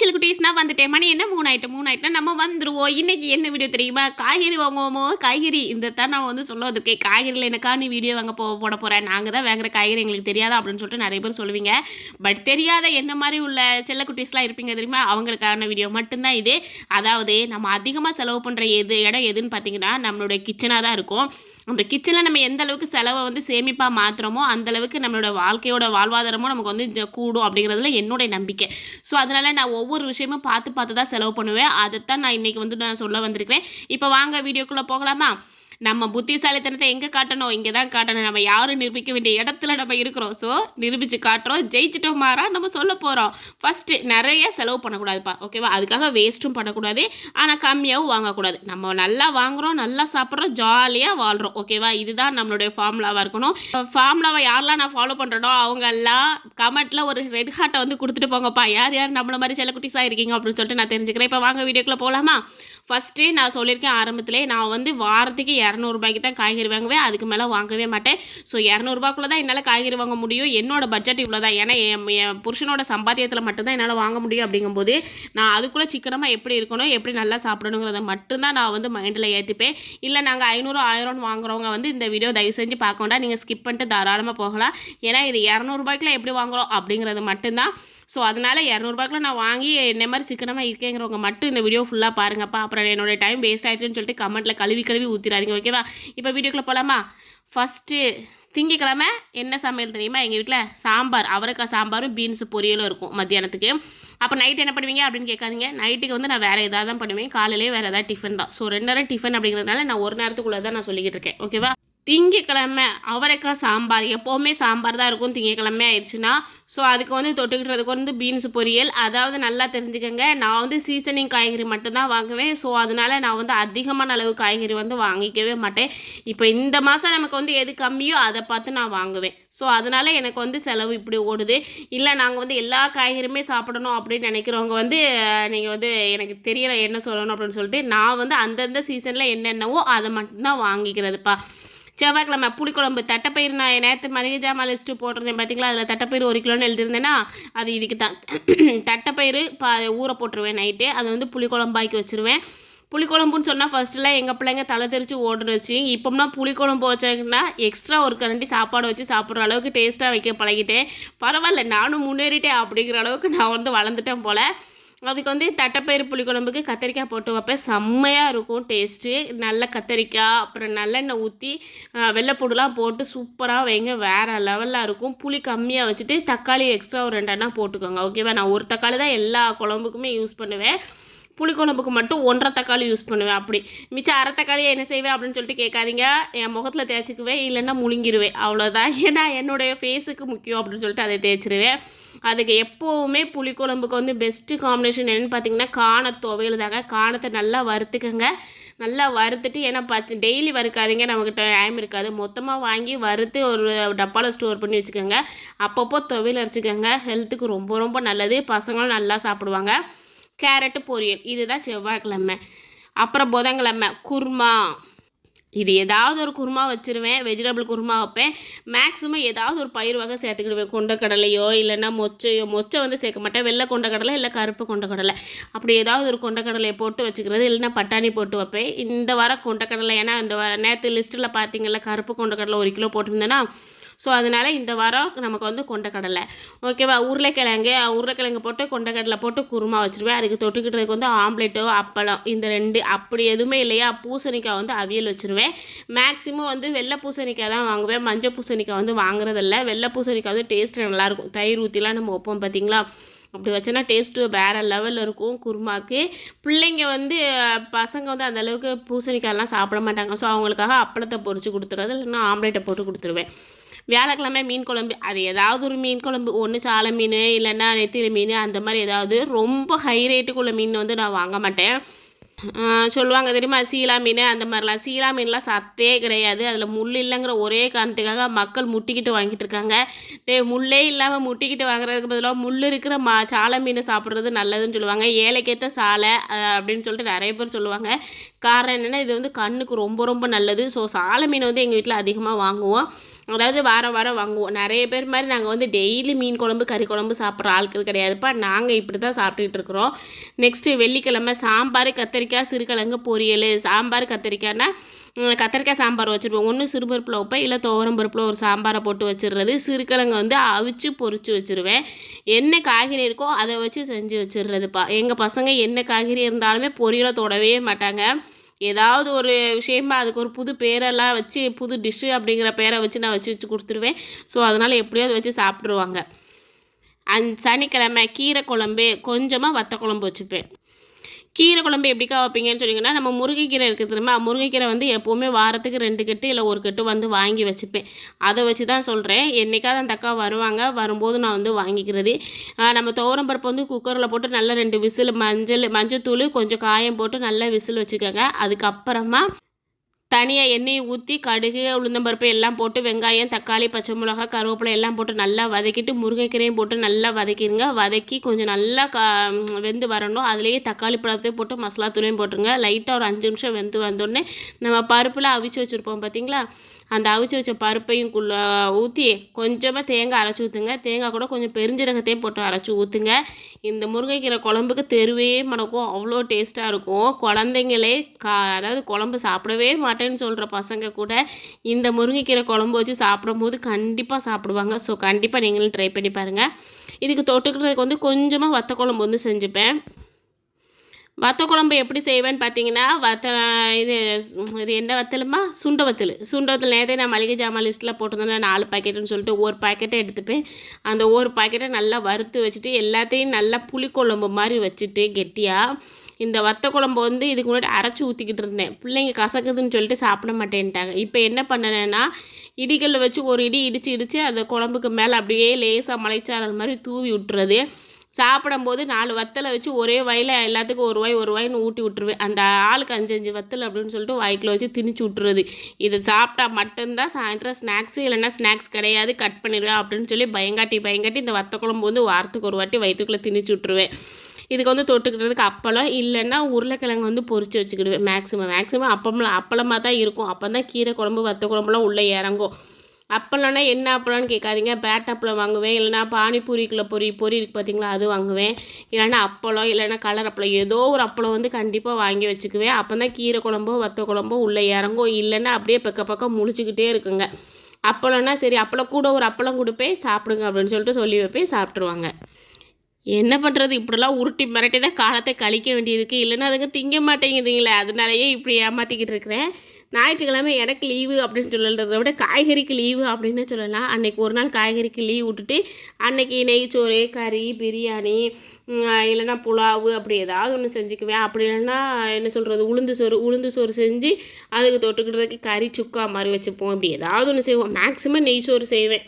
சில குட்டீஸ்னா வந்துட்டேன் மணி என்ன? மூணு ஆயிட்டு மூணு ஆயிட்டுனா நம்ம வந்துருவோம். இன்னைக்கு என்ன வீடியோ தெரியுமா? காய்கறி வாங்குவோமோ? காய்கறி. இந்த தான் நான் வந்து சொல்ல வந்திருக்கேன் காய்கறியில் எனக்கா நீ வீடியோ வாங்க போ போட போகிறேன் நாங்கள் தான் வாங்குற காய்கறி எங்களுக்கு தெரியாதா அப்படின்னு சொல்லிட்டு நிறைய பேர் சொல்லுவீங்க. பட் தெரியாத என்ன மாதிரி உள்ள செல்ல குட்டீஸ்லாம் இருப்பீங்க தெரியுமா? அவங்களுக்கான வீடியோ மட்டும்தான் இது. அதாவது நம்ம அதிகமாக செலவு பண்ணுற எது இடம் எதுன்னு பார்த்தீங்கன்னா நம்மளுடைய கிச்சனாக தான் இருக்கும். அந்த கிச்சனில் நம்ம எந்த அளவுக்கு செலவை வந்து சேமிப்பாக மாற்றுறோமோ அந்த அளவுக்கு நம்மளோட வாழ்க்கையோட வாழ்வாதாரமும் நமக்கு வந்து கூடும் அப்படிங்கிறதுல என்னுடைய நம்பிக்கை. ஸோ அதனால் நான் ஒவ்வொரு விஷயமும் பார்த்து பார்த்து தான் செலவு பண்ணுவேன். அதைத்தான் நான் இன்றைக்கி வந்து நான் சொல்ல வந்திருக்கிறேன். இப்போ வாங்க வீடியோக்குள்ளே போகலாமா? நம்ம புத்திசாலித்தனத்தை எங்கே காட்டணும்? இங்கே தான் காட்டணும். நம்ம யாரும் நிரூபிக்க வேண்டிய இடத்துல நம்ம இருக்கிறோம். ஸோ நிரூபித்து காட்டுறோம். ஜெயிச்சிட்டோம் மாறா நம்ம சொல்ல போகிறோம் ஃபஸ்ட்டு நிறைய செலவு பண்ணக்கூடாதுப்பா. ஓகேவா அதுக்காக வேஸ்ட்டும் பண்ணக்கூடாது. ஆனால் கம்மியாகவும் வாங்கக்கூடாது. நம்ம நல்லா வாங்குறோம் நல்லா சாப்பிட்றோம் ஜாலியாக வாழ்கிறோம் ஓகேவா இதுதான் நம்மளுடைய ஃபார்முலாவாக இருக்கணும். ஃபார்முலாவை யாரெல்லாம் நான் ஃபாலோ பண்ணுறனோ அவங்கெல்லாம் கமெண்ட்டில் ஒரு ரெட் ஹார்ட்டை வந்து கொடுத்துட்டு போங்கப்பா. யார் யார் நம்மள மாதிரி சில குட்டிஸாக இருக்கீங்க அப்படின்னு சொல்லிட்டு நான் தெரிஞ்சுக்கிறேன். இப்போ வாங்க வீடியோக்குள்ளே போகலாமா ஃபஸ்ட்டு நான் சொல்லியிருக்கேன் ஆரம்பத்திலே நான் வந்து வாரத்துக்கு இரநூறுபாய்க்கு தான் காய்கறி வாங்குவேன் அதுக்கு மேலே வாங்கவே மாட்டேன். ஸோ இரநூறுபாக்குள்ளே தான் என்னால் காய்கறி வாங்க முடியும். என்னோட பட்ஜெட் இவ்வளோ தான் ஏன்னா என் என் புருஷனோட சம்பாத்தியத்தில் மட்டும்தான் என்னால் வாங்க முடியும் அப்படிங்கும்போது நான் அதுக்குள்ளே சிக்கனமாக எப்படி இருக்கணும் எப்படி நல்லா சாப்பிடணுங்கிறத மட்டும்தான் நான் வந்து மைண்டில் ஏற்றிப்பேன் இல்லை நாங்கள் ஐநூறு ஆயிரம்னு வாங்குறவங்க வந்து இந்த வீடியோ தயவு செஞ்சு பார்க்க வேண்டாம். நீங்கள் ஸ்கிப் பண்ணிட்டு தாராளமாக போகலாம். ஏன்னா இது இரநூறுபாய்க்குலாம் எப்படி வாங்குறோம் அப்படிங்கிறது மட்டும்தான். ஸோ அதனால் இரநூறுபாய்க்குள்ள நான் வாங்கி என்ன மாதிரி சிக்கனமாக இருக்கேங்கிறவங்க மட்டும் இந்த வீடியோ ஃபுல்லாக பாருங்கப்பா. அப்புறம் என்னோட டைம் வேஸ்ட் ஆயிடுச்சுன்னு சொல்லிட்டு கமெண்ட்டில் கழுவி கழுவி ஊற்றிடாதீங்க ஓகேவா இப்போ வீடியோக்குள்ளே போகலாமா ஃபஸ்ட்டு திங்கக்கிழமை என்ன சமையல் தெரியுமா எங்கள் வீட்டில் சாம்பார். அவரைக்காய் சாம்பாரும் பீன்ஸ் பொரியலும் இருக்கும் மத்தியானத்துக்கு. அப்போ நைட் என்ன பண்ணுவீங்க அப்படின்னு கேட்காதீங்க. நைட்டுக்கு வந்து நான் வேறு எதாவது தான் பண்ணுவேன். காலையிலேயே வேறு ஏதாவது டிஃபன் தான். ஸோ ரெண்டு நேரம் டிஃபன் அப்படிங்கிறதுனால நான் ஒரு நேரத்துக்குள்ளே தான் நான் சொல்லிக்கிட்டு இருக்கேன் ஓகேவா திங்கக்கிழமை அவரைக்காய் சாம்பார் எப்போவுமே சாம்பார் தான் இருக்கும் திங்கக்கிழமை ஆயிடுச்சுன்னா. ஸோ அதுக்கு வந்து தொட்டுக்கிட்டதுக்கு வந்து பீன்ஸ் பொரியல். அதாவது நல்லா தெரிஞ்சுக்கோங்க. நான் வந்து சீசனிங் காய்கறி மட்டும்தான் வாங்குவேன். ஸோ அதனால நான் வந்து அதிகமான அளவு காய்கறி வந்து வாங்கிக்கவே மாட்டேன். இப்போ இந்த மாதம் நமக்கு வந்து எது கம்மியோ அதை பார்த்து நான் வாங்குவேன். ஸோ அதனால் எனக்கு வந்து செலவு இப்படி ஓடுது. இல்லை நாங்கள் வந்து எல்லா காய்கறியுமே சாப்பிடணும் அப்படின்னு நினைக்கிறவங்க வந்து நீங்கள் வந்து எனக்கு தெரியல என்ன சொல்லணும் அப்படின்னு சொல்லிட்டு நான் வந்து அந்தந்த சீசனில் என்னென்னவோ அதை மட்டும்தான் வாங்கிக்கிறதுப்பா. செவ்வாய்க்கிழமை புளிக்குழம்பு தட்டப்பயிர் நான் நேற்று மளிகை ஜாமான் லிஸ்ட்டு போட்டிருந்தேன். பார்த்தீங்களா அதில் தட்டைப்பயிறு ஒரு கிலோன்னு எழுதியிருந்தேன்னா அது இதுக்கு தான். தட்டைப்பயிறு பா ஊற போட்டுருவேன் நைட்டு. அதை வந்து புளிக்குழம்பாக்கி வச்சுருவேன். புளிக்குழம்புன்னு சொன்னால் ஃபர்ஸ்ட்லாம் எங்கள் பிள்ளைங்க தலை தெரிச்சு ஓடுனுச்சு. இப்போம்னா புளிக்குழம்பு வச்சாங்கன்னா எக்ஸ்ட்ரா ஒரு கரண்டி சாப்பாடு வச்சு சாப்பிட்ற அளவுக்கு டேஸ்ட்டாக வைக்க பழகிட்டேன். பரவாயில்ல நானும் முன்னேறிட்டேன் அப்படிங்கிற அளவுக்கு நான் வந்து வளர்ந்துட்டேன் போல். அதுக்கு வந்து தட்டைப்பயிறு புளிக்குழம்புக்கு கத்திரிக்காய் போட்டு வைப்பேன். செம்மையாக இருக்கும் டேஸ்ட்டு நல்ல கத்திரிக்காய் அப்புறம் நல்லெண்ணெய் ஊற்றி வெள்ளைப்பூடுலாம் போட்டு சூப்பராக வைங்க. வேறு லெவலில் இருக்கும். புளி கம்மியாக வச்சுட்டு தக்காளி எக்ஸ்ட்ரா ஒரு ரெண்டெண்ணா போட்டுக்கோங்க. ஓகேவா நான் ஒரு தக்காளி தான் எல்லா குழம்புக்குமே யூஸ் பண்ணுவேன். புளிக்குழம்புக்கு மட்டும் ஒன்றரை தக்காளி யூஸ் பண்ணுவேன் அப்படி. மிச்சம் அரை தக்காளியை என்ன செய்வேன் அப்படின்னு சொல்லிட்டு கேட்காதீங்க. என் முகத்தில் தேய்ச்சிக்குவேன் இல்லைன்னா முழுங்கிடுவேன் அவ்வளோதான் ஏன்னா என்னுடைய ஃபேஸுக்கு முக்கியம் அப்படின்னு சொல்லிட்டு அதை தேய்ச்சிருவேன். அதுக்கு எப்போவுமே புளிக்குழம்புக்கு வந்து பெஸ்ட்டு காம்பினேஷன் என்னென்னு பார்த்தீங்கன்னா காண துவையல் தாங்க. காணத்தை நல்லா வறுத்துக்கங்க. நல்லா வறுத்துட்டு ஏன்னா பச்சை டெய்லி வறுக்காதீங்க. நம்மக்கிட்ட டைம் இருக்காது. மொத்தமாக வாங்கி வறுத்து ஒரு டப்பாவில் ஸ்டோர் பண்ணி வச்சுக்கோங்க. அப்பப்போ துவையல் அரைச்சிக்கோங்க. ஹெல்த்துக்கு ரொம்ப ரொம்ப நல்லது. பசங்களும் நல்லா சாப்பிடுவாங்க. கேரட்டு பொரியல் இதுதான் செவ்வாய்க்கிழமை. அப்புறம் புதன்கிழமை குருமா. இது ஏதாவது ஒரு குருமா வச்சுருவேன் வெஜிடபிள் குருமா வைப்பேன். மேக்ஸிமம் ஏதாவது ஒரு பயிர் வகை சேர்த்துக்கிடுவேன். கொண்டக்கடலையோ இல்லைன்னா மொச்சையோ. மொச்சை வந்து சேர்க்க மாட்டேன். வெள்ளை கொண்டக்கடலை இல்லை கருப்பு கொண்டக்கடலை. அப்படி ஏதாவது ஒரு கொண்டக்கடலையை போட்டு வச்சுக்கிறது இல்லைன்னா பட்டாணி போட்டு வைப்பேன். இந்த வாரம் கொண்டக்கடலை ஏன்னா இந்த வ நேற்று லிஸ்ட்டில் பார்த்தீங்கல்ல கருப்பு கொண்டக்கடலை ஒரு கிலோ போட்டிருந்தேன்னா ஸோ அதனால் இந்த வாரம் நமக்கு வந்து கொண்டக்கடலை. ஓகேவா உருளைக்கிழங்கு உருளைக்கிழங்கு போட்டு கொண்டக்கடலை போட்டு குருமா வச்சுருவேன். அதுக்கு தொட்டுக்கிட்டதுக்கு வந்து ஆம்லேட்டோ அப்பளம் இந்த ரெண்டு அப்படி எதுவுமே இல்லையா? பூசணிக்காய் வந்து அவியல் வச்சுருவேன். மேக்ஸிமம் வந்து வெள்ளை பூசணிக்காய் தான் வாங்குவேன். மஞ்சள் பூசணிக்காய் வந்து வாங்குறதில்ல. வெள்ளை பூசணிக்காய் வந்து டேஸ்ட் நல்லாயிருக்கும். தயிர் ஊற்றிலாம் நம்ம வைப்போம் பார்த்தீங்களா அப்படி வச்சோன்னா டேஸ்ட்டு வேறு லெவலில் இருக்கும் குருமாக்கு. பிள்ளைங்க வந்து பசங்க வந்து அந்தளவுக்கு பூசணிக்காயெல்லாம் சாப்பிட மாட்டாங்க. ஸோ அவங்களுக்காக அப்பளத்தை பொறிச்சு கொடுத்துறது இல்லைன்னா ஆம்லேட்டை போட்டு கொடுத்துருவேன். வியாழக்கிழமை மீன் குழம்பு அது ஏதாவது ஒரு மீன் குழம்பு. ஒன்று சாலை மீன் இல்லைன்னா நெத்திலி மீன் அந்த மாதிரி ஏதாவது ரொம்ப ஹை ரேட்டுக்குள்ள மீன் வந்து நான் வாங்க மாட்டேன். சொல்லுவாங்க தெரியுமா சீலா மீன் அந்த மாதிரிலாம். சீலா மீன்லாம் சத்தே கிடையாது. அதில் முள் இல்லைங்கிற ஒரே காரணத்துக்காக மக்கள் முட்டிக்கிட்டு வாங்கிட்டு இருக்காங்க. டே முள்ளே இல்லாமல் முட்டிக்கிட்டு வாங்குறதுக்கு பதிலாக முள் இருக்கிற மா சாலை மீனை சாப்பிட்றது நல்லதுன்னு சொல்லுவாங்க. ஏழைக்கேற்ற சாலை அப்படின்னு சொல்லிட்டு நிறைய பேர் சொல்லுவாங்க. காரணம் என்னென்னா இது வந்து கண்ணுக்கு ரொம்ப ரொம்ப நல்லது. ஸோ சாலை மீன் வந்து எங்கள் வீட்டில் அதிகமாக வாங்குவோம். அதாவது வாரம் வாரம் வாங்குவோம். நிறைய பேர் மாதிரி நாங்கள் வந்து டெய்லி மீன் குழம்பு கறி குழம்பு சாப்பிட்ற ஆட்கள் கிடையாதுப்பா. நாங்கள் இப்படி தான் சாப்பிட்டுட்டு இருக்கிறோம். நெக்ஸ்ட்டு வெள்ளிக்கிழமை சாம்பார் கத்திரிக்காய் சிறுகிழங்கு பொரியல். சாம்பார் கத்திரிக்காய்னா கத்திரிக்காய் சாம்பார் வச்சுருப்போம். ஒன்று சிறுபருப்பில் வைப்பேன் இல்லை துவரம் பருப்பில் ஒரு சாம்பாரை போட்டு வச்சிடுறது. சிறுக்கிழங்கு வந்து அவிச்சு பொறிச்சு வச்சுருவேன். என்ன காய்கறி இருக்கோ அதை வச்சு செஞ்சு வச்சிடுறதுப்பா. எங்கள் பசங்க என்ன காய்கறி இருந்தாலுமே பொரியலை தொடவே மாட்டாங்க. ஏதாவது ஒரு விஷயமா அதுக்கு ஒரு புது பேரெல்லாம் வச்சு புது டிஷ்ஷு அப்படிங்கிற பேரை வச்சு நான் வச்சு வச்சு கொடுத்துருவேன். ஸோ அதனால் எப்படியாவது வச்சு சாப்பிட்ருவாங்க அந் சனிக்கிழமை கீரை குழம்பு கொஞ்சமாக வத்த குழம்பு வச்சுப்பேன். கீரை குழம்பு எப்படிக்கா வைப்பீங்கன்னு சொன்னீங்கன்னா நம்ம முருங்கைக்கீரை இருக்குது தெரியுமா? முருங்கைக்கீரை வந்து எப்போவுமே வாரத்துக்கு ரெண்டு கட்டு இல்லை ஒரு கட்டு வந்து வாங்கி வச்சுப்பேன். அதை வச்சு தான் சொல்கிறேன் என்னைக்காவது அந்த அக்கா வருவாங்க வரும்போது நான் வந்து வாங்கிக்கிறது. நம்ம துவரம் பருப்பு வந்து குக்கரில் போட்டு நல்லா ரெண்டு விசில் மஞ்சள் மஞ்சத்தூள் கொஞ்சம் காயம் போட்டு நல்லா விசில் வச்சுக்கோங்க. அதுக்கப்புறமா தனியாக எண்ணெயை ஊற்றி கடுகு உளுந்தம்பருப்பு எல்லாம் போட்டு வெங்காயம் தக்காளி பச்சை மிளகா கருவேப்பிலை எல்லாம் போட்டு நல்லா வதக்கிட்டு முருங்கைக்கீரையும் போட்டு நல்லா வதக்கிடுங்க வதக்கி கொஞ்சம் நல்லா கா வெந்து வரணும். அதுலேயே தக்காளி பழத்தையும் போட்டு மசாலா தூளையும் போட்டுருங்க. லைட்டாக ஒரு அஞ்சு நிமிஷம் வெந்து வந்தோடனே நம்ம பருப்பில் அவிச்சு வச்சுருப்போம் பார்த்தீங்களா அந்த அவிச்சு வச்ச பருப்பையும் குள்ள ஊற்றி கொஞ்சமாக தேங்காய் அரைச்சி ஊற்றுங்க தேங்காய் கூட கொஞ்சம் பெருஞ்சீரகத்தையும் போட்டு அரைச்சி ஊற்றுங்க இந்த முருங்கைக்கீரை குழம்புக்கு தெருவே மணக்கும். அவ்வளோ டேஸ்ட்டாக இருக்கும். குழந்தைங்களே கா அதாவது குழம்பு சாப்பிடவே மாட்டேன்னு சொல்கிற பசங்க கூட இந்த முருங்கைக்கீரை குழம்பு வச்சு சாப்பிடும்போது கண்டிப்பாக சாப்பிடுவாங்க. ஸோ கண்டிப்பாக நீங்களும் ட்ரை பண்ணி பாருங்கள் இதுக்கு தொட்டுக்கிறதுக்கு வந்து கொஞ்சமாக வத்த குழம்பு வந்து செஞ்சுப்பேன். வத்த குழம்பு எப்படி செய்வேன்னு பார்த்தீங்கன்னா வத்த இது இது என்ன வத்தலுமா? சுண்ட வத்தல். சுண்ட வத்தல் நேரத்தை நான் மளிகை ஜாமான் லிஸ்ட்டில் போட்டிருந்தேன். நாலு பாக்கெட்டுன்னு சொல்லிட்டு ஒரு பாக்கெட்டை எடுத்துப்பேன். அந்த ஒரு பாக்கெட்டை நல்லா வறுத்து வச்சுட்டு எல்லாத்தையும் நல்லா புளிக்குழம்பு மாதிரி வச்சுட்டு கெட்டியாக இந்த வத்த குழம்பு வந்து இதுக்கு முன்னாடி அரைச்சி ஊற்றிக்கிட்டு இருந்தேன். பிள்ளைங்க கசக்குதுன்னு சொல்லிட்டு சாப்பிட மாட்டேன்ட்டாங்க. இப்போ என்ன பண்ணனேன்னா இடிகளில் வச்சு ஒரு இடி இடித்து இடித்து அந்த குழம்புக்கு மேலே அப்படியே லேசாக மலைச்சாரல் மாதிரி தூவி விட்டுறது. சாப்பிடும்போது நாலு வத்தலை வச்சு ஒரே வாயில் எல்லாத்துக்கும் ஒரு வாய் ஒரு வாய்னு ஊட்டி விட்டுருவேன். அந்த ஆளுக்கு அஞ்சு அஞ்சு வத்தல் அப்படின்னு சொல்லிட்டு வாய்க்குள்ள வச்சு திணிச்சு விட்டுறது இதை சாப்பிட்டா மட்டும்தான் சாயந்தரம் ஸ்நாக்ஸு இல்லைன்னா ஸ்நாக்ஸ் கிடையாது கட் பண்ணிடுவேன் அப்படின்னு சொல்லி பயங்காட்டி பயங்காட்டி இந்த வத்த குழம்பு வந்து வாரத்துக்கு ஒரு வாட்டி வயிற்றுக்குள்ளே திணிச்சு விட்டுருவேன். இதுக்கு வந்து தொட்டுக்கிறதுக்கு அப்பளம் இல்லைன்னா உருளைக்கிழங்கு வந்து பொறிச்சு வச்சுக்கிடுவேன். மேக்ஸிமம் மேக்ஸிமம் அப்பளம் அப்பளமாக தான் இருக்கும். அப்போ தான் கீரை குழம்பு வத்த குழம்புலாம் உள்ளே இறங்கும். அப்பளம்னா என்ன அப்பளம்னு கேட்காதீங்க. பேட் அப்பளம் வாங்குவேன். இல்லைனா பானிபூரிக்குள்ளே பொரி பொரி இருக்குது பார்த்தீங்களா அது வாங்குவேன். இல்லைன்னா அப்பளம் இல்லைன்னா கலர் அப்பளம். ஏதோ ஒரு அப்பளம் வந்து கண்டிப்பாக வாங்கி வச்சுக்குவேன். அப்போ தான் கீரை குழம்போ வத்த குழம்போ உள்ளே இறங்கும் இல்லைன்னா அப்படியே பக்க பக்கம் முழிச்சுக்கிட்டே இருக்குங்க. அப்பளம்னா சரி அப்பளம் கூட ஒரு அப்பளம் கொடுப்பேன். சாப்பிடுங்க அப்படின்னு சொல்லிட்டு சொல்லி வைப்பேன். சாப்பிட்ருவாங்க என்ன பண்ணுறது இப்படிலாம் உருட்டி மிரட்டி தான் காலத்தை கழிக்க வேண்டியதுக்கு இல்லைன்னா அதுங்க திங்க மாட்டேங்குதுங்களே. அதனாலயே இப்படி ஏமாற்றிக்கிட்டு இருக்கிறேன். ஞாயிற்றுக்கிழமை எனக்கு லீவு அப்படின்னு சொல்லுறத விட காய்கறிக்கு லீவு அப்படின்னு சொல்லலாம். அன்னைக்கு ஒரு நாள் காய்கறிக்கு லீவ் விட்டுட்டு அன்னைக்கு நெய்ச்சோறு கறி பிரியாணி இல்லைன்னா புலாவு அப்படி ஏதாவது ஒன்று செஞ்சுக்குவேன். அப்படி இல்லைன்னா என்ன சொல்கிறது உளுந்து சோறு உளுந்து சோறு செஞ்சு அதுக்கு தொட்டுக்கிறதுக்கு கறி சுக்கா மாதிரி வச்சுப்போம். அப்படி ஏதாவது ஒன்று செய்வோம். மேக்ஸிமம் நெய்ச்சோறு செய்வேன்.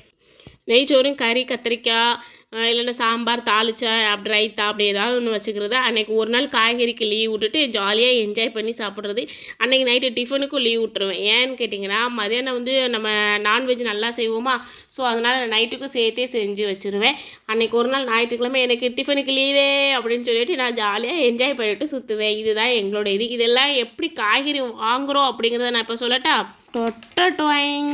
நெய்ச்சோறும் கறி கத்திரிக்காய் இல்லைன்னா சாம்பார் தாளிச்சா அப்படி ரைத்தா அப்படி ஏதாவது ஒன்று வச்சுக்கிறது. அன்னைக்கு ஒரு நாள் காய்கறிக்கு லீவ் விட்டுட்டு ஜாலியாக என்ஜாய் பண்ணி சாப்பிட்றது. அன்றைக்கி நைட்டு டிஃபனுக்கும் லீவ் விட்டுருவேன். ஏன்னு கேட்டிங்கன்னா மதியானம் வந்து நம்ம நான்வெஜ் நல்லா செய்வோமா? ஸோ அதனால் நைட்டுக்கும் சேர்த்தே செஞ்சு வச்சுருவேன். அன்றைக்கி ஒரு நாள் ஞாயிற்றுக்கிழமை எனக்கு டிஃபனுக்கு லீவே அப்படின்னு சொல்லிட்டு நான் ஜாலியாக என்ஜாய் பண்ணிட்டு சுற்றுவேன் இதுதான் எங்களோட இது. இதெல்லாம் எப்படி காய்கறி வாங்குகிறோம் அப்படிங்கிறத நான் இப்போ சொல்லட்டா? டொட்ட டொய்ங்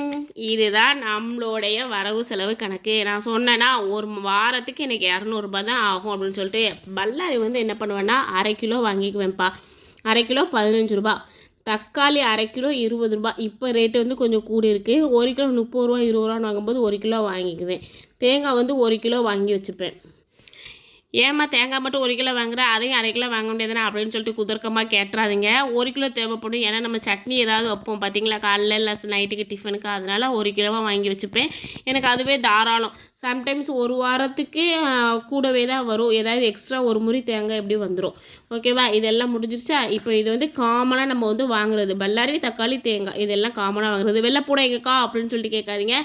இதுதான் நம்மளுடைய வரவு செலவு கணக்கு. நான் சொன்னேன்னா ஒரு வாரத்துக்கு எனக்கு இரநூறுபா தான் ஆகும் அப்படின்னு சொல்லிட்டு பல்லாரி வந்து என்ன பண்ணுவேன்னா அரை கிலோ வாங்கிக்குவேன்ப்பா. அரை கிலோ பதினஞ்சு ரூபா. தக்காளி அரை கிலோ இருபது ரூபா. இப்போ ரேட்டு வந்து கொஞ்சம் கூடி இருக்குது ஒரு கிலோ முப்பது ரூபா இருபது ரூபான்னு வாங்கும்போது ஒரு கிலோ வாங்கிக்குவேன். தேங்காய் வந்து ஒரு கிலோ வாங்கி வச்சுப்பேன். ஏம்மா தேங்காய் மட்டும் ஒரு கிலோ வாங்குற? அதையும் அரை கிலோ வாங்க முடியாதுனா அப்படின்னு சொல்லிட்டு குதர்க்கமாக கேட்டுறாதீங்க. ஒரு கிலோ தேவைப்படும். ஏன்னா நம்ம சட்னி ஏதாவது வைப்போம். பார்த்தீங்களா காலைல இல்லை நைட்டுக்கு டிஃபனுக்கு அதனால ஒரு கிலோவாக வாங்கி வச்சுப்பேன். எனக்கு அதுவே தாராளம். சம்டைம்ஸ் ஒரு வாரத்துக்கு கூடவே தான் வரும். ஏதாவது எக்ஸ்ட்ரா ஒரு முறி தேங்காய் எப்படி வந்துடும் ஓகேவா இதெல்லாம் முடிஞ்சிருச்சா? இப்போ இது வந்து காமனாக நம்ம வந்து வாங்குறது. பல்லாரி தக்காளி தேங்காய். இதெல்லாம் காமனாக வாங்குறது. வெள்ளைப்பூடை எங்கக்கா? அப்படின்னு சொல்லிட்டு கேட்காதீங்க.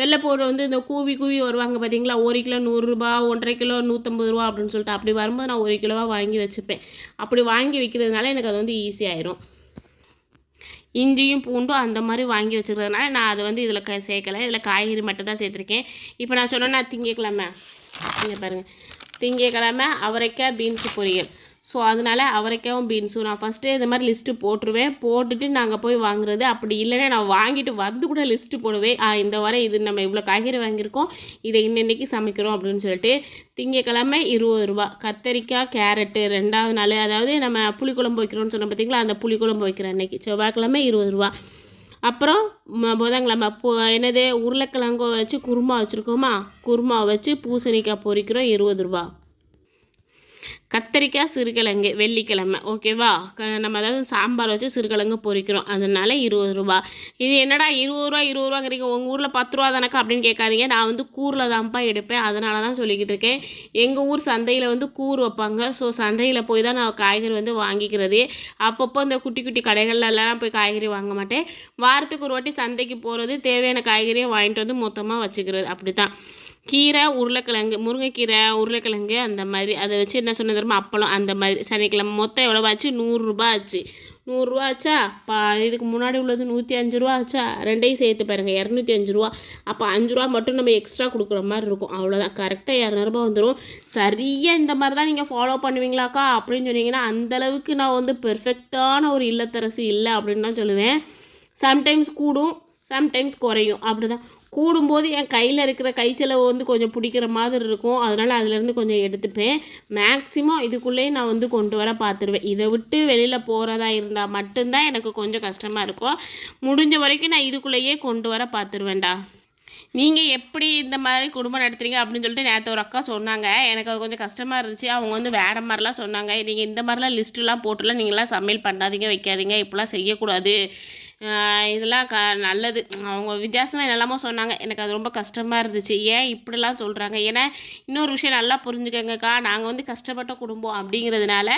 வெள்ளைப்பூடை வந்து இந்த கூவி கூவி வருவாங்க பார்த்தீங்களா ஒரு கிலோ நூறுரூபா ஒன்றரை கிலோ நூற்றம்பது ரூபா அப்படின்னு சொல்லிட்டு அப்படி வரும்போது நான் ஒரு கிலோவாக வாங்கி வச்சுப்பேன். அப்படி வாங்கி வைக்கிறதுனால எனக்கு அது வந்து ஈஸியாயிரும் இஞ்சியும் பூண்டும் அந்த மாதிரி வாங்கி வச்சுருக்கிறதுனால நான் அதை வந்து இதில் க சேர்க்கலை. இதில் காய்கறி மட்டும் தான் சேர்த்துருக்கேன். இப்போ நான் சொன்னேன்னா திங்கக்கிழமை இங்கே பாருங்கள் திங்கக்கிழமை அவரைக்காய் பீன்ஸ் பொரியல். ஸோ அதனால் அவரைக்காவும் பீன்ஸும் நான் ஃபஸ்ட்டே இந்த மாதிரி லிஸ்ட்டு போட்டுருவேன். போட்டுட்டு நாங்கள் போய் வாங்குறது. அப்படி இல்லைன்னா நான் வாங்கிட்டு வந்து கூட லிஸ்ட்டு போடுவேன். ஆ இந்த வாரம் இது நம்ம இவ்வளோ காய்கறி வாங்கியிருக்கோம். இதை இன்னன்னைக்கு சமைக்கிறோம் அப்படின்னு சொல்லிட்டு திங்கக்கிழமை இருபது ரூபா. கத்தரிக்காய் கேரட்டு ரெண்டாவது நாள். அதாவது நம்ம புளிக்குழம்பு வைக்கிறோம்னு சொன்ன பார்த்தீங்களா? அந்த புளிக்குழம்பு வைக்கிற அன்னைக்கு. செவ்வாய்க்கிழமை இருபது ரூபா. அப்புறம் ம- புதன்கிழமை பூ என்னது? உருளைக்கிழங்கு வச்சு குருமா வச்சுருக்கோமா? குருமா வச்சு பூசணிக்காய் பொரிக்கிறோம். இருபது ரூபா. கத்தரிக்காய் சிறுகிழங்கு வெள்ளிக்கிழமை ஓகேவா க நம்ம அதாவது சாம்பார் வச்சு சிறுகிழங்கு பொரிக்கிறோம் அதனால இருபது ரூபா. இது என்னடா இருபது ரூபா இருபது ரூபாங்கிறீங்க? உங்கள் ஊரில் பத்து ரூபா தானக்கா அப்படின்னு கேட்காதீங்க. நான் வந்து கூரில் தான்ப்பா எடுப்பேன். அதனால தான் சொல்லிக்கிட்டு இருக்கேன். எங்கள் ஊர் சந்தையில் வந்து கூர் வைப்பாங்க. ஸோ சந்தையில் போய் தான் நான் காய்கறி வந்து வாங்கிக்கிறது. அப்பப்போ இந்த குட்டி குட்டி கடைகள்லாம் போய் காய்கறி வாங்க மாட்டேன். வாரத்துக்கு ஒரு வாட்டி சந்தைக்கு போகிறது தேவையான காய்கறியை வாங்கிட்டு வந்து மொத்தமாக வச்சுக்கிறது. அப்படி தான் கீரை உருளைக்கிழங்கு முருங்கைக்கீரை உருளைக்கிழங்கு அந்த மாதிரி. அதை வச்சு என்ன சொன்ன தெரியுமா? அப்பளம் அந்த மாதிரி. சனிக்கிழமை மொத்தம் எவ்வளோ ஆச்சு? நூறுரூபா ஆச்சு. நூறுரூவா ஆச்சா? பா இதுக்கு முன்னாடி உள்ளது நூற்றி அஞ்சு ரூபா ஆச்சா? ரெண்டையும் சேர்த்து பாருங்கள் இரநூத்தி அஞ்சு ரூபா. அப்போ அஞ்சு ரூபா மட்டும் நம்ம எக்ஸ்ட்ரா கொடுக்குற மாதிரி இருக்கும். அவ்வளோதான் கரெக்டாக இரநூறுபா வந்துடும் சரியாக இந்த மாதிரி தான் நீங்கள் ஃபாலோ பண்ணுவீங்களாக்கா? அப்படின்னு சொன்னீங்கன்னா அந்தளவுக்கு நான் வந்து பெர்ஃபெக்டான ஒரு இல்லத்தரசி இல்லை அப்படின்னு தான் சொல்லுவேன். சம்டைம்ஸ் கூடும். சம்டைம்ஸ் குறையும். அப்படி தான் கூடும்போது என் கையில் இருக்கிற கை செலவு வந்து கொஞ்சம் பிடிக்கிற மாதிரி இருக்கும். அதனால் அதுலேருந்து கொஞ்சம் எடுத்துப்பேன். மேக்ஸிமம் இதுக்குள்ளேயே நான் வந்து கொண்டு வர பார்த்துருவேன் இதை விட்டு வெளியில் போகிறதா இருந்தால் மட்டும்தான் எனக்கு கொஞ்சம் கஷ்டமாக இருக்கும். முடிஞ்ச வரைக்கும் நான் இதுக்குள்ளேயே கொண்டு வர பார்த்துருவேன்டா நீங்கள் எப்படி இந்த மாதிரி குடும்பம் நடத்துறீங்க அப்படின்னு சொல்லிட்டு நேற்று ஒரு அக்கா சொன்னாங்க. எனக்கு அது கொஞ்சம் கஷ்டமாக இருந்துச்சு. அவங்க வந்து வேறு மாதிரிலாம் சொன்னாங்க. நீங்கள் இந்த மாதிரிலாம் லிஸ்ட்டுலாம் போட்டுலாம் நீங்களாம் சமையல் பண்ணாதீங்க வைக்காதீங்க. இப்படிலாம் செய்யக்கூடாது. இதெல்லாம் க நல்லது. அவங்க வித்தியாசமாக என்னெல்லாமோ சொன்னாங்க. எனக்கு அது ரொம்ப கஷ்டமாக இருந்துச்சு. ஏன் இப்படிலாம் சொல்கிறாங்க ஏன்னா இன்னொரு விஷயம் நல்லா புரிஞ்சுக்கங்கக்கா. நாங்கள் வந்து கஷ்டப்பட்ட குடும்பம் அப்படிங்கிறதுனால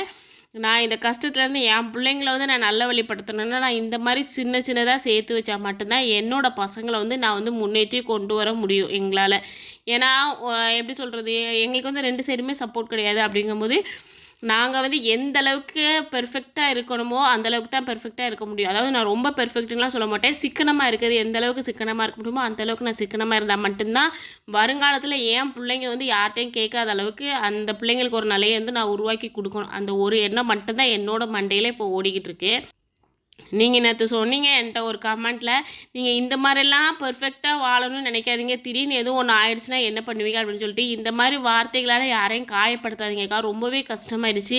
நான் இந்த கஷ்டத்துலேருந்து என் பிள்ளைங்கள வந்து நான் நல்ல வழிப்படுத்தணும்னா நான் இந்த மாதிரி சின்ன சின்னதாக சேர்த்து வச்சா மட்டும்தான் என்னோட பசங்களை வந்து நான் வந்து முன்னேற்றி கொண்டு வர முடியும் எங்களால். ஏன்னா எப்படி சொல்கிறது எங்களுக்கு வந்து ரெண்டு சைடுமே சப்போர்ட் கிடையாது அப்படிங்கும்போது நாங்கள் வந்து எந்த அளவுக்கு பெர்ஃபெக்டாக இருக்கணுமோ அந்த அளவுக்கு தான் பெர்ஃபெக்டாக இருக்க முடியும். அதாவது நான் ரொம்ப பெர்ஃபெக்ட்டுலாம் சொல்ல மாட்டேன். சிக்கனமாக இருக்கிறது எந்த அளவுக்கு சிக்கனமாக இருக்க முடியுமோ அந்த அளவுக்கு நான் சிக்கனமாக இருந்தால் மட்டும்தான் வருங்காலத்தில் ஏன் பிள்ளைங்க வந்து யார்கிட்டையும் கேட்காத அளவுக்கு அந்த பிள்ளைங்களுக்கு ஒரு நிலையை வந்து நான் உருவாக்கி கொடுக்கணும். அந்த ஒரு எண்ணம் மட்டும்தான் என்னோட மண்டையில் இப்போ ஓடிக்கிட்டு இருக்கு. நீங்கள் நேற்று சொன்னீங்க என்கிட்ட ஒரு கமெண்ட்டில் நீங்கள் இந்த மாதிரிலாம் பர்ஃபெக்டாக வாழணும்னு நினைக்காதீங்க. திடீர்னு எதுவும் ஒன்று ஆயிடுச்சுன்னா என்ன பண்ணுவீங்க? அப்படின்னு சொல்லிட்டு இந்த மாதிரி வார்த்தைகளால் யாரையும் காயப்படுத்தாதீங்கக்கா. ரொம்பவே கஷ்டமாயிடுச்சு.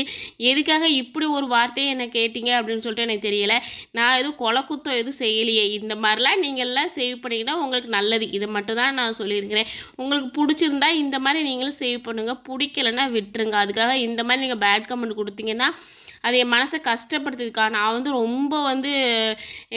எதுக்காக இப்படி ஒரு வார்த்தையை என்ன கேட்டீங்க அப்படின்னு சொல்லிட்டு எனக்கு தெரியலை. நான் எதுவும் கொலக்குத்தம் எதுவும் செய்யலையே. இந்த மாதிரிலாம் நீங்கள்லாம் சேவ் பண்ணிங்கன்னா உங்களுக்கு நல்லது. இதை மட்டும் தான் நான் சொல்லியிருக்கிறேன். உங்களுக்கு பிடிச்சிருந்தா இந்த மாதிரி நீங்களும் சேவ் பண்ணுங்கள் பிடிக்கலன்னா விட்டுருங்க. அதுக்காக இந்த மாதிரி நீங்கள் பேட் கமெண்ட் கொடுத்தீங்கன்னா அது என் மனசை கஷ்டப்படுத்துதுக்கா நான் வந்து ரொம்ப வந்து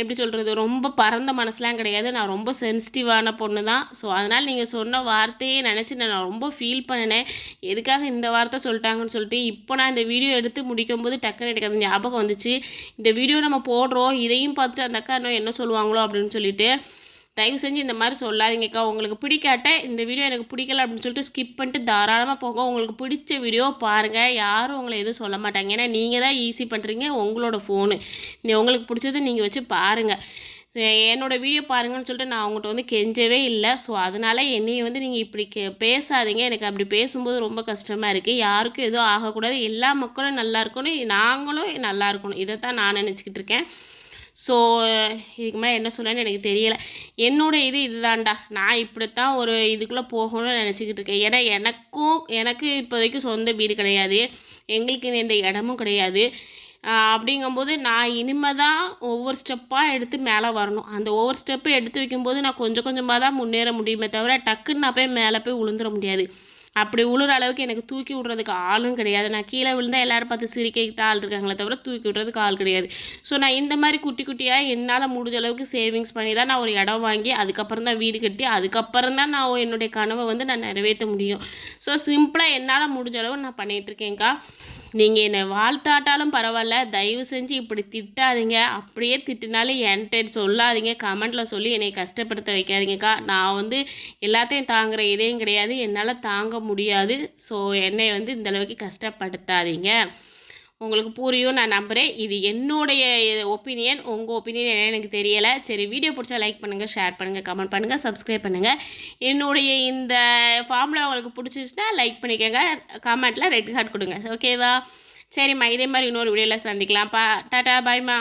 எப்படி சொல்கிறது ரொம்ப பறந்த மனசுலாம் கிடையாது. நான் ரொம்ப சென்சிட்டிவான பொண்ணு தான் ஸோ அதனால் நீங்கள் சொன்ன வார்த்தையே நினச்சி நான் ரொம்ப ஃபீல் பண்ணினேன். எதுக்காக இந்த வார்த்தை சொல்லிட்டாங்கன்னு சொல்லிட்டு இப்போ நான் இந்த வீடியோ எடுத்து முடிக்கும்போது டக்குன்னு எனக்கு அந்த ஞாபகம் வந்துச்சு. இந்த வீடியோ நம்ம போடுறோம் இதையும் பார்த்துட்டு அந்த அக்கா இன்னும் என்ன சொல்லுவாங்களோ அப்படின்னு சொல்லிட்டு தயவு செஞ்சு இந்த மாதிரி சொல்லாதீங்கக்கா. உங்களுக்கு பிடிக்காட்ட இந்த வீடியோ எனக்கு பிடிக்கல அப்படின்னு சொல்லிட்டு ஸ்கிப் பண்ணிட்டு தாராளமாக போங்க. உங்களுக்கு பிடிச்ச வீடியோ பாருங்கள் யாரும் உங்களை எதுவும் சொல்ல மாட்டாங்க. ஏன்னா நீங்கள் தான் ஈஸி பண்ணுறீங்க உங்களோட ஃபோனு உங்களுக்கு பிடிச்சதை நீங்கள் வச்சு பாருங்கள் என்னோடய வீடியோ பாருங்கன்னு சொல்லிட்டு நான் அவங்கள்ட்ட வந்து கெஞ்சவே இல்லை. ஸோ அதனால் என்னையை வந்து நீங்கள் இப்படி கே பேசாதீங்க. எனக்கு அப்படி பேசும்போது ரொம்ப கஷ்டமாக இருக்குது யாருக்கும் எதுவும் ஆகக்கூடாது. எல்லா மக்களும் நல்லா இருக்கணும். நாங்களும் நல்லா இருக்கணும். இதை தான் நான் நினச்சிக்கிட்டு இருக்கேன். ஸோ இதுக்கு மேலே என்ன சொல்கிறேன்னு எனக்கு தெரியலை. என்னோட இது இதுதான்டா. நான் இப்படித்தான் ஒரு இதுக்குள்ளே போகணும்னு நினச்சிக்கிட்டு இருக்கேன். ஏன்னா எனக்கும் எனக்கு இப்போதைக்கு சொந்த வீடு கிடையாது. எங்களுக்கு எந்த இடமும் கிடையாது. அப்படிங்கும்போது நான் இனிமே தான் ஒவ்வொரு ஸ்டெப்பாக எடுத்து மேலே வரணும். அந்த ஒவ்வொரு ஸ்டெப்பு எடுத்து வைக்கும்போது நான் கொஞ்சம் கொஞ்சமாக தான் முன்னேற முடியுமே தவிர டக்குன்னு நான் போய் மேலே போய் விழுந்துட முடியாது. அப்படி உழுற அளவுக்கு எனக்கு தூக்கி விட்றதுக்கு ஆளும் கிடையாது. நான் கீழே விழுந்தால் எல்லோரும் பார்த்து சிரிக்கிட்ட ஆள் இருக்காங்களே தவிர தூக்கி விட்றதுக்கு ஆள் கிடையாது. ஸோ நான் இந்த மாதிரி குட்டி குட்டியாக என்னால் முடிஞ்ச அளவுக்கு சேவிங்ஸ் பண்ணி தான் நான் ஒரு இடம் வாங்கி அதுக்கப்புறம் தான் வீடு கட்டி அதுக்கப்புறம் தான் நான் என்னுடைய கனவை வந்து நான் நிறைவேற்ற முடியும். ஸோ சிம்பிளாக என்னால் முடிஞ்ச அளவு நான் பண்ணிகிட்டு இருக்கேன்க்கா. நீங்கள் என்னை வாழ்த்தாட்டாலும் பரவாயில்ல தயவு செஞ்சு இப்படி திட்டாதீங்க. அப்படியே திட்டினாலும் என்கிட்ட சொல்லாதீங்க. கமெண்ட்டில் சொல்லி என்னை கஷ்டப்படுத்த வைக்காதீங்கக்கா. நான் வந்து எல்லாத்தையும் தாங்குகிற இதையும் கிடையாது. என்னால் தாங்க முடியாது. ஸோ என்னை வந்து இந்தளவுக்கு கஷ்டப்படுத்தாதீங்க. உங்களுக்கு புரியும் நான் நம்புகிறேன் இது என்னுடைய ஒப்பீனியன் உங்கள் ஒப்பீனியன் என்ன எனக்கு தெரியலை. சரி வீடியோ பிடிச்சா லைக் பண்ணுங்கள் ஷேர் பண்ணுங்கள் கமெண்ட் பண்ணுங்கள் சப்ஸ்கிரைப் பண்ணுங்கள் என்னுடைய இந்த ஃபார்முலா உங்களுக்கு பிடிச்சிச்சுன்னா லைக் பண்ணிக்கோங்க. கமெண்ட்டில் ரெட் ஹார்ட் கொடுங்க. ஓகேவா சரிம்மா இதே மாதிரி இன்னொரு வீடியோவில் சந்திக்கலாம்ப்பா. டாட்டா பாய்மா